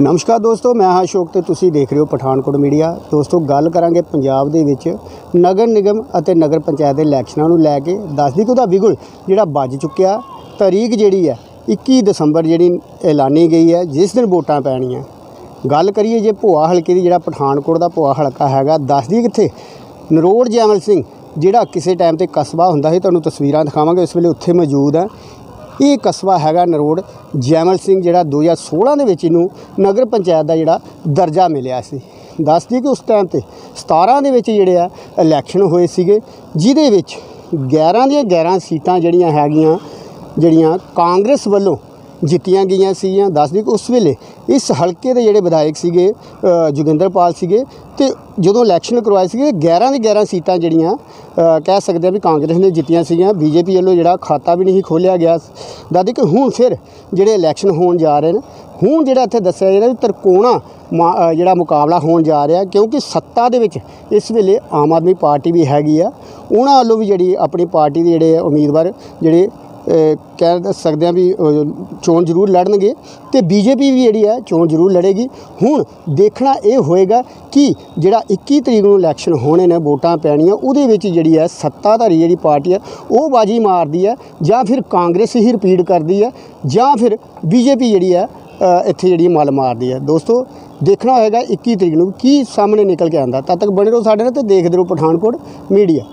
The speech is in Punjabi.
ਨਮਸਕਾਰ ਦੋਸਤੋ, ਮੈਂ ਹਾਂ ਅਸ਼ੋਕ ਤੇ ਤੁਸੀਂ ਦੇਖ ਰਹੇ ਹੋ ਪਠਾਨਕੋਟ ਮੀਡੀਆ। ਦੋਸਤੋ, ਗੱਲ ਕਰਾਂਗੇ ਪੰਜਾਬ ਦੇ ਵਿੱਚ ਨਗਰ ਨਿਗਮ ਅਤੇ ਨਗਰ ਪੰਚਾਇਤ ਦੇ ਇਲੈਕਸ਼ਨਾਂ ਨੂੰ ਲੈ ਕੇ। ਦੱਸਦੀ ਕਿ ਉਹਦਾ ਵਿਗੁਲ ਜਿਹੜਾ ਵੱਜ ਚੁੱਕਿਆ ਤਾਰੀਖ ਜਿਹੜੀ ਹੈ 21 ਦਸੰਬਰ ਜਿਹੜੀ ਐਲਾਨੀ ਗਈ ਹੈ, ਜਿਸ ਦਿਨ ਵੋਟਾਂ ਪੈਣੀਆਂ। ਗੱਲ ਕਰੀਏ ਜੇ ਭੋਆ ਹਲਕੇ ਦੀ, ਜਿਹੜਾ ਪਠਾਨਕੋਟ ਦਾ ਭੋਆ ਹਲਕਾ ਹੈਗਾ ਦੱਸਦੀ ਕਿੱਥੇ? ਨਰੋੜ ਜੈਮਲ ਸਿੰਘ, ਜਿਹੜਾ ਕਿਸੇ ਟਾਈਮ ਤੇ ਕਸਬਾ ਹੁੰਦਾ ਸੀ, ਤੁਹਾਨੂੰ ਤਸਵੀਰਾਂ ਦਿਖਾਵਾਂਗੇ, ਇਸ ਵੇਲੇ ਉੱਥੇ ਮੌਜੂਦ ਹੈ। ਇਹ ਕਸਬਾ ਹੈਗਾ ਨਰੋੜ। ਜੈਮਲ ਸਿੰਘ ਜਿਹੜਾ 2016 ਦੇ ਵਿੱਚ ਇਹਨੂੰ ਨਗਰ ਪੰਚਾਇਤ ਦਾ ਜਿਹੜਾ ਦਰਜਾ ਮਿਲਿਆ ਸੀ। ਦੱਸਦੀ ਕਿ ਉਸ ਟਾਈਮ ਤੇ 17 ਦੇ ਵਿੱਚ ਜਿਹੜੇ ਆ ਇਲੈਕਸ਼ਨ ਹੋਏ ਸੀਗੇ, ਜਿਹਦੇ ਵਿੱਚ 11 ਦੀਆਂ 11 ਸੀਟਾਂ ਜਿਹੜੀਆਂ ਹੈਗੀਆਂ, ਜਿਹੜੀਆਂ ਕਾਂਗਰਸ ਵੱਲੋਂ ਜਿੱਤੀਆਂ ਗਈਆਂ ਸੀਗੀਆਂ ਦੱਸਦੀ ਕਿ ਉਸ ਵੇਲੇ ਇਸ ਹਲਕੇ ਦੇ ਜਿਹੜੇ ਵਿਧਾਇਕ ਸੀਗੇ ਅ, ਜੋਗਿੰਦਰਪਾਲ ਸੀਗੇ ਤੇ ਜਦੋਂ ਇਲੈਕਸ਼ਨ ਕਰਵਾਏ ਸੀਗੇ 11 ਦੀ 11 ਸੀਟਾਂ ਜਿਹੜੀਆਂ ਕਹਿ ਸਕਦੇ ਆ ਵੀ ਕਾਂਗਰਸ ਨੇ ਜਿੱਤੀਆਂ ਸੀਗੀਆਂ ਬੀਜੇਪੀ ਵੱਲੋਂ ਜਿਹੜਾ ਖਾਤਾ ਵੀ ਨਹੀਂ ਖੋਲਿਆ ਗਿਆ। ਦੱਸਦੀ ਕਿ ਹੁਣ ਫਿਰ ਜਿਹੜੇ ਇਲੈਕਸ਼ਨ ਹੋਣ ਜਾ ਰਹੇ ਨੇ ਹੁਣ ਜਿਹੜਾ ਇੱਥੇ ਦੱਸਿਆ ਜਾ ਰਿਹਾ ਵੀ ਤਰਕੋਣਾ ਮਾ- ਜਿਹੜਾ ਮੁਕਾਬਲਾ ਹੋਣ ਜਾ ਰਿਹਾ ਕਿਉਂਕਿ ਸੱਤਾ ਦੇ ਵਿੱਚ ਇਸ ਵੇਲੇ ਆਮ ਆਦਮੀ ਪਾਰਟੀ ਵੀ ਹੈਗੀ ਆ। ਉਹਨਾਂ ਵੱਲੋਂ ਵੀ ਜਿਹੜੀ ਆਪਣੀ ਪਾਰਟੀ ਦੇ ਜਿਹੜੇ ਉਮੀਦਵਾਰ ਜਿਹੜੇ ਕਹਿ ਦ- ਸਕਦੇ ਆ ਵੀ ਚੋਣ ਜ਼ਰੂਰ ਲੜਨਗੇ ਤੇ ਬੀਜੇਪੀ ਵੀ ਜਿਹੜੀ ਹੈ, ਚੋਣ ਜ਼ਰੂਰ ਲੜੇਗੀ। ਹੁਣ ਦੇਖਣਾ ਇਹ ਹੋਏਗਾ ਕਿ ਜਿਹੜਾ 21 ਤਰੀਕ ਨੂੰ ਇਲੈਕਸ਼ਨ ਹੋਣੇ ਨੇ, ਵੋਟਾਂ ਪੈਣੀਆਂ, ਉਹਦੇ ਵਿੱਚ ਜਿਹੜੀ ਹੈ ਸੱਤਾਧਾਰੀ ਜਿਹੜੀ ਪਾਰਟੀ ਹੈ, ਉਹ ਬਾਜੀ ਮਾਰਦੀ ਹੈ, ਜਾਂ ਫਿਰ ਕਾਂਗਰਸ ਹੀ ਰਿਪੀਟ ਕਰਦੀ ਹੈ, ਜਾਂ ਫਿਰ ਬੀਜੇਪੀ ਜਿਹੜੀ ਹੈ ਇੱਥੇ ਜਿਹੜੀ ਮੱਲ ਮਾਰਦੀ ਹੈ। ਦੋਸਤੋ, ਦੇਖਣਾ ਹੋਏਗਾ 21 ਤਰੀਕ ਨੂੰ ਕੀ ਸਾਹਮਣੇ ਨਿਕਲ ਕੇ ਆਉਂਦਾ। ਤਦ ਤੱਕ ਬਣੇ ਰਹੋ ਸਾਡੇ ਨਾਲ ਤੇ ਦੇਖਦੇ ਰਹੋ ਪਠਾਨਕੋਟ ਮੀਡੀਆ।